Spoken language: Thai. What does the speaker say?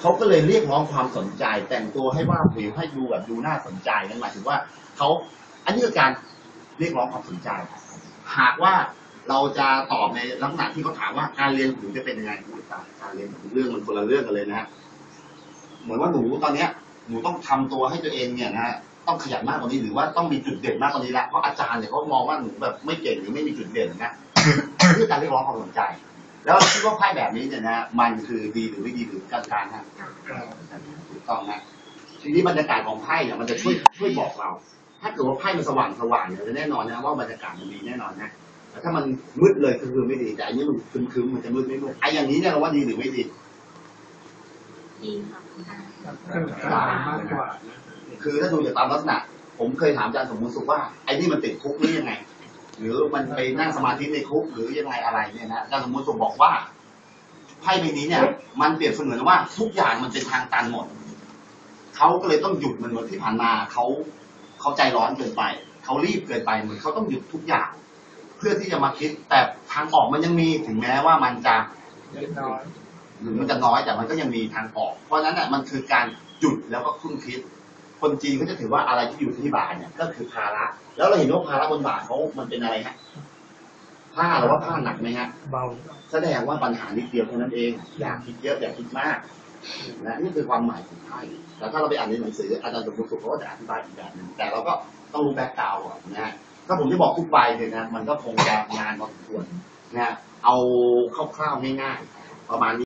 เขาก็เลยเรียกร้องความสนใจ แต่งตัวให้ว่าผิวให้ดูแบบดูน่าสนใจนั่นหมายถึงว่าเขาอันนี้คือการเรียกร้องความสนใจ หากว่าเราจะตอบในลักษณะที่เขาถามว่าการเรียนหนูจะเป็นยังไงอุ๊ยตายการเรียนเรื่องมันคนละเรื่องกันเลยนะฮะเหมือนว่าหนูตอนเนี้ยหนูต้องทำตัวให้ตัวเองเนี่ยนะฮะต้องขยันมากกว่านี้หรือว่าต้องมีจุดเด่นมากกว่านี้ละเพราะอาจารย์เนี่ยเขามองว่าหนูแบบไม่เก่งหรือไม่มีจุดเด่นนะนี่คือการเรียกร้องความสนใจ แล้วคิดว่าไพ่แบบนี้เนี่ยนะ มันคือดีหรือไม่ดีหรือกลางๆฮะถูกต้องนะทีนี้บรรยากาศของไพ่เนี่ยมันจะช่วยช่วยบอกเรา ถ้าเกิดว่าไพ่มันสว่างสว่างเนี่ยจะแน่นอนนะว่าบรรยากาศมันดีแน่นอนนะแต่ถ้ามันมืดเลยก็คือไม่ดีแต่อันนี้มันคึมๆมันจะมืดไม่มืดไอ้อย่างนี้เนี่ยเราว่าดีหรือไม่ดีดีค่ะกลางมากกว่านะคือถ้าดูจากตามลักษณะ ผมเคยถามอาจารย์สมมุติสุขว่าไอ้นี่มันติดคุกหรือยังไง หรือมันไปนั่งสมาธิในคุกหรือยังไงอะไรเนี่ยนะอาจารย์สมมุติสุขบอกว่าไพ่ใบนี้เนี่ย มันเปรียบเสมือนว่าทุกอย่างมันเป็นทางตันหมดเขาก็เลยต้องหยุดมันเหมือนที่ผ่านมาเขาเขาใจร้อนเกินไปเขารีบเกินไปเหมือนเขาต้องหยุดทุกอย่าง เพื่อที่จะมาคิด แต่ทางออกมันยังมีถึงแม้ว่ามันจะน้อยหรือมันจะน้อยแต่มันก็ยังมีทางออก เพราะฉะนั้นน่ะมันคือการหยุดแล้วก็คุ้นคิด คนจีนก็จะถือว่าอะไรที่อยู่ที่บ่าเนี่ยก็คือภาระ แล้วเราเห็นว่าภาระบนบ่าเขามันเป็นอะไรฮะผ้าหรือว่าผ้าหนักไหมฮะเบาแสดงว่าปัญหานิดเดียวเท่านั้นเอง อย่าคิดเยอะอย่าคิดมากนะนี่คือความหมายของไพ่แต่ถ้าเราไปอ่านในหนังสืออาจารย์สมบูรณ์สุขเขาก็จะอธิบายอีกแบบหนึ่งแต่เราก็ต้องรู้แบ็กกราวด์ก่อนนะฮะถ้าผมจะบอกทุกใบเนี่ยนะ มันก็คงจะนานพอสมควรนะฮะเอาคร่าวๆง่ายๆประมาณนี้